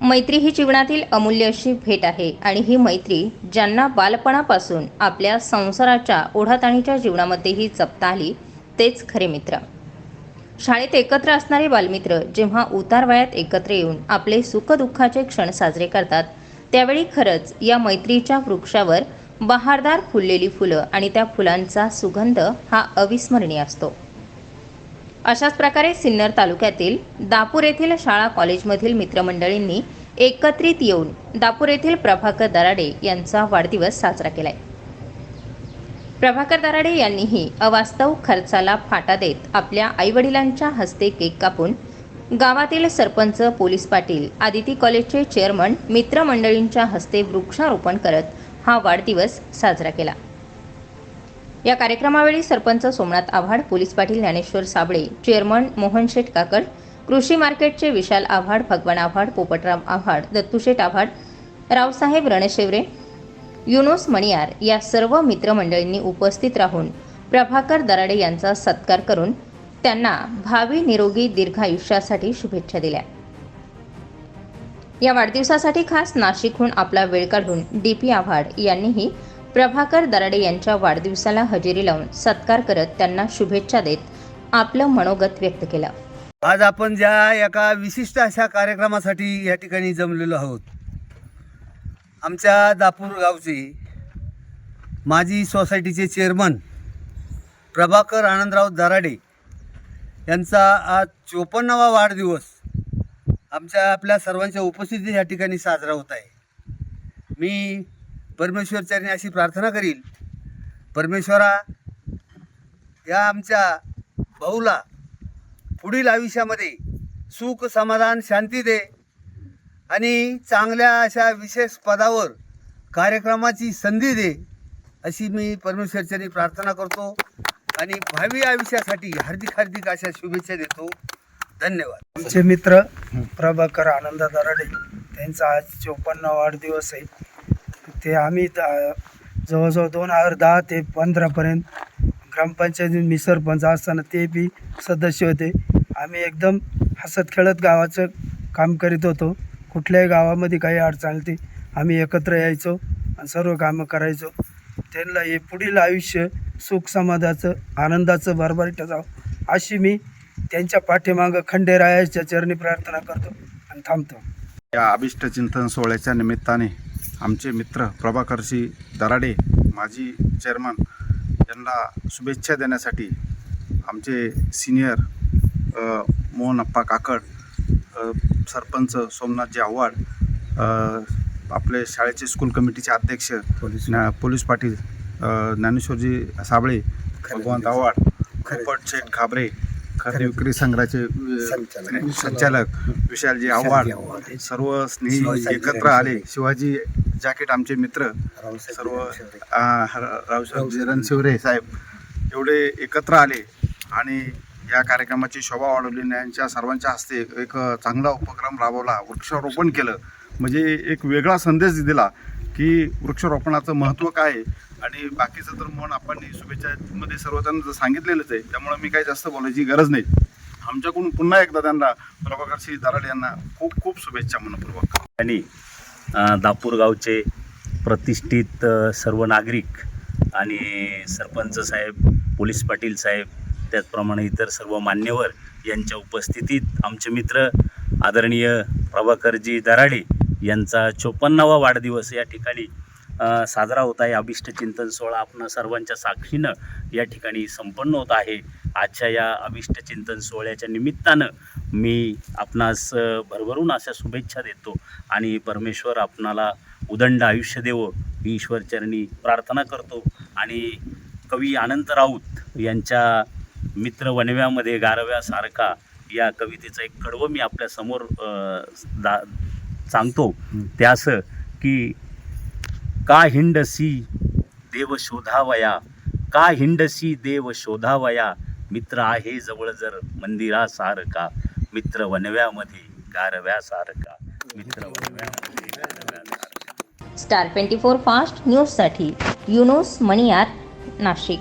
मैत्री ही जीवनातील अमूल्य अशी भेट आहे आणि ही मैत्री ज्यांना बालपणापासून आपल्या संसाराच्या ओढाताणीच्या जीवनामध्येही जपता आली तेच खरे मित्र. शाळेत एकत्र असणारे बालमित्र जेव्हा उतार वयात एकत्र येऊन आपले सुखदुःखाचे क्षण साजरे करतात त्यावेळी खरंच या मैत्रीच्या वृक्षावर बहारदार फुललेली फुलं आणि त्या फुलांचा सुगंध हा अविस्मरणीय असतो. अशाच प्रकारे सिन्नर तालुक्यातील दापूर येथील शाळा कॉलेजमधील मित्रमंडळींनी एकत्रित येऊन दापूर येथील प्रभाकर दराडे यांचा वाढदिवस साजरा केलाय. प्रभाकर दराडे यांनीही अवास्तव खर्चाला फाटा देत आपल्या आईवडिलांच्या हस्ते केक कापून गावातील सरपंच पोलीस पाटील आदिती कॉलेजचे चेअरमन मित्रमंडळींच्या हस्ते वृक्षारोपण करत हा वाढदिवस साजरा केला. या कार्यक्रमावेळी सरपंच सोमनाथ आव्हाड पोलीस पाटील ज्ञानेश्वर साबळे चेअरमन मोहन शेठ काकड कृषी मार्केटचे विशाल आव्हाड भगवान आव्हाड पोपटराव आव्हाड दत्तूशेठ आव्हाड रावसाहेब रणशेवरे युनोस मणियार या सर्व मित्रमंडळींनी उपस्थित राहून प्रभाकर दराडे यांचा सत्कार करून त्यांना भावी निरोगी दीर्घायुष्यासाठी शुभेच्छा दिल्या. या वाढदिवसासाठी खास नाशिकहून आपला वेळ काढून डी पी आव्हाड यांनीही प्रभाकर दराडे यांच्या वाढदिवसाला हजेरी लावून सत्कार करत त्यांना शुभेच्छा देत आपलं मनोगत व्यक्त केलं. आज आपण ज्या एका विशिष्ट अशा कार्यक्रमासाठी या ठिकाणी जमलेलो आहोत. आमच्या दापूर गावचे माजी सोसायटीचे चेअरमन प्रभाकर आनंदराव दराडे यांचा आज चोपन्नावा वाढदिवस आमच्या आपल्या सर्वांच्या उपस्थितीत या ठिकाणी साजरा होत आहे. मी परमेश्वरचरणी अशी प्रार्थना करील. परमेश्वरा या आमच्या भाऊला पुढील आयुष्यामध्ये सुख समाधान शांती दे आणि चांगल्या अशा विशेष पदावर कार्यक्रमाची संधी दे अशी मी परमेश्वरचरणी प्रार्थना करतो आणि भावी आयुष्यासाठी हार्दिक हार्दिक अशा शुभेच्छा देतो. धन्यवाद. आमचे मित्र प्रभाकर आनंद दराडे त्यांचा आज चोपन्न वाढदिवस आहे. ते आम्ही द- जवळजवळ दोन हजार दहा ते पंधरापर्यंत ग्रामपंचायतीत मी सरपंच असताना ते बी सदस्य होते. आम्ही एकदम हसत खेळत गावाचं काम करीत होतो. कुठल्याही गावामध्ये काही अडचण ती आम्ही एकत्र यायचो आणि सर्व कामं करायचो. त्यांना हे पुढील आयुष्य सुख समाधाचं आनंदाचं भरभराट जावं अशी मी त्यांच्या पाठीमागं खंडेरायाच्या चरणी प्रार्थना करतो आणि थांबतो. या अभिष्ट चिंतन सोहळ्याच्या निमित्ताने आमचे मित्र प्रभाकरशी दराडे माजी चेअरमन यांना शुभेच्छा देण्यासाठी आमचे सिनियर मोहन अप्पा काकड सरपंच सोमनाथजी आव्हाड आपले शाळेचे स्कूल कमिटीचे अध्यक्ष ज्ञा- पोलीस पाटील ज्ञानेश्वरजी साबळे भगवंत आव्हाड पोपट शेठ घाबरे खरेदी विक्री संघाचे संचालक. विशालजी आव्हाड सर्व स्नेही एकत्र आले. शिवाजी जॅकेट आमचे मित्र सर्व रावसाहेब रणशिवरे साहेब एवढे एकत्र आले आणि या कार्यक्रमाची शोभा वाढवली यांच्या सर्वांच्या हस्ते एक चांगला उपक्रम राबवला वृक्षारोपण केलं. म्हणजे एक वेगळा संदेश दिला की वृक्षारोपणाचं महत्त्व काय आहे आणि बाकीचं तर म्हणून आपण शुभेच्छामध्ये सर्वजण सांगितलेलंच आहे त्यामुळे मी काही जास्त बोलायची गरज नाही. आमच्याकडून पुन्हा एकदा त्यांना प्रभाकर सिंह दराड यांना खूप खूप शुभेच्छा मनपूर्वक. आणि दापूर गावचे प्रतिष्ठित सर्व नागरिक आणि सरपंच साहेब पोलीस पाटील साहेब त्याचप्रमाणे इतर सर्व मान्यवर यांच्या उपस्थितीत आमचे मित्र आदरणीय प्रभाकरजी दराडे यांचा चोपन्नावा वाढदिवस या ठिकाणी साजरा होत आहे. अभिष्ट चिंतन सोहळा आपण सर्वांच्या साक्षीनं या ठिकाणी संपन्न होत आहे. आजच्या या अभिष्ट चिंतन सोहळ्याच्या निमित्तानं मी आपणास भरभरून अशा शुभेच्छा देतो आणि परमेश्वर आपणाला उदंड आयुष्य देवो ही ईश्वरचरणी प्रार्थना करतो आणि कवी अनंत राऊत यांच्या मित्र वनव्यामध्ये गारव्यासारखा या कवितेचं एक कडवं मी आपल्यासमोर दा सांगतो. ते असं की का हिंडसी देव शोधावया? का हिंडसी देव शोधावया? मित्र आहे जवळ जर मंदिरासारखा मित्र वनव्यामध्ये गारव्यासारखा मित्र वनव्यामध्ये स्टार ट्वेंटी फोर फास्ट न्यूजसाठी युनोस मणियार नाशिक.